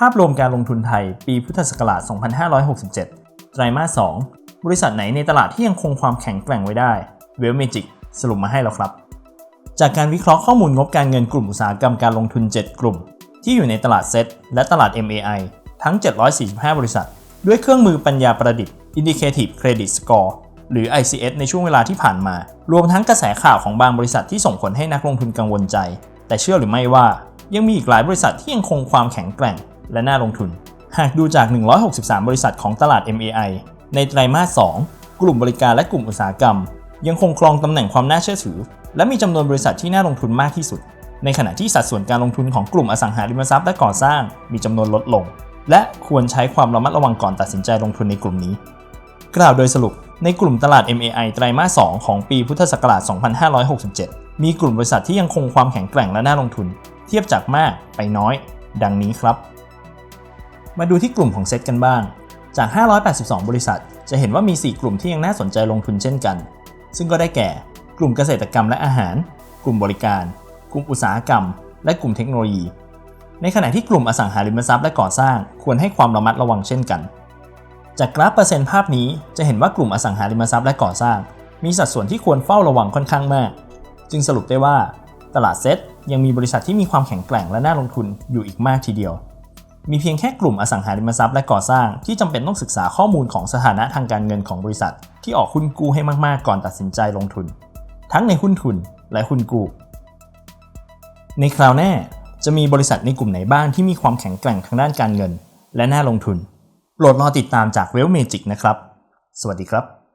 ภาพรวมการลงทุนไทยปีพุทธศักราช 2567 ไตรมาส 2 บริษัทไหนในตลาดที่ยังคงความแข็งแกร่งไว้ได้เวลเมจิกสรุปมาให้แล้วครับ จากการวิเคราะห์ข้อมูลงบการเงินกลุ่มอุตสาหกรรมการลงทุน 7 กลุ่ม ที่อยู่ในตลาดเซ็ตและตลาด MAI ทั้ง 745 บริษัท ด้วยเครื่องมือปัญญาประดิษฐ์ Indicative Credit Score หรือ ICS ในช่วงเวลาที่ผ่านมา รวมทั้งกระแสข่าวของบางบริษัทที่ส่งผลให้นักลงทุนกังวลใจ แต่เชื่อหรือไม่ว่า ยังมีอีกหลายบริษัทที่ยังคงความแข็งแกร่ง และน่าลงทุน หากดูจาก 163 บริษัทของตลาด MAI ในไตรมาส 2 กลุ่มบริการและกลุ่มอุตสาหกรรม ยังคงครองตำแหน่งความน่าเชื่อถือ และมีจำนวนบริษัทที่น่าลงทุนมากที่สุด ในขณะที่สัดส่วนการลงทุนของกลุ่มอสังหาริมทรัพย์และก่อสร้างมีจำนวนลดลง และควรใช้ความระมัดระวังก่อนตัดสินใจลงทุนในกลุ่มนี้ กล่าวโดยสรุป ในกลุ่มตลาด MAI ไตรมาส 2 ของปีพุทธศักราช 2567 มีกลุ่มบริษัทที่ยังคงความแข็งแกร่งและน่าลงทุน เทียบจากมากไปน้อย ดังนี้ครับ มาดูที่กลุ่มของเซตกันบ้าง จาก 582 บริษัท จะเห็นว่ามี 4 กลุ่มที่ยังน่าสนใจลงทุนเช่นกัน ซึ่งก็ได้แก่ กลุ่มเกษตรกรรมและอาหาร กลุ่มบริการ กลุ่มอุตสาหกรรม และกลุ่มเทคโนโลยี ในขณะที่กลุ่มอสังหาริมทรัพย์และก่อสร้างควรให้ความระมัดระวังเช่นกัน จากกราฟเปอร์เซ็นต์ภาพนี้จะเห็นว่ากลุ่มอสังหาริมทรัพย์และก่อสร้าง มีสัดส่วนที่ควรเฝ้าระวังค่อนข้างมาก จึงสรุปได้ว่า ตลาดเซ็ตยังมีบริษัทที่มีความแข็งแกร่งและน่าลงทุนอยู่อีกมากทีเดียว มีเพียงแค่กลุ่มอสังหาริมทรัพย์และก่อสร้างที่จำเป็นต้องศึกษาข้อมูลของสถานะทางการเงินของบริษัท ที่ออกหุ้นกู้ให้มากๆ ก่อนตัดสินใจลงทุน ทั้งในหุ้นทุนและหุ้นกู้ ในคราวหน้าจะมีบริษัทในกลุ่มไหนบ้างที่มีความแข็งแกร่งทางด้านการเงิน และน่าลงทุน โปรดรอติดตามจากเวลเมจิกนะครับ สวัสดีครับ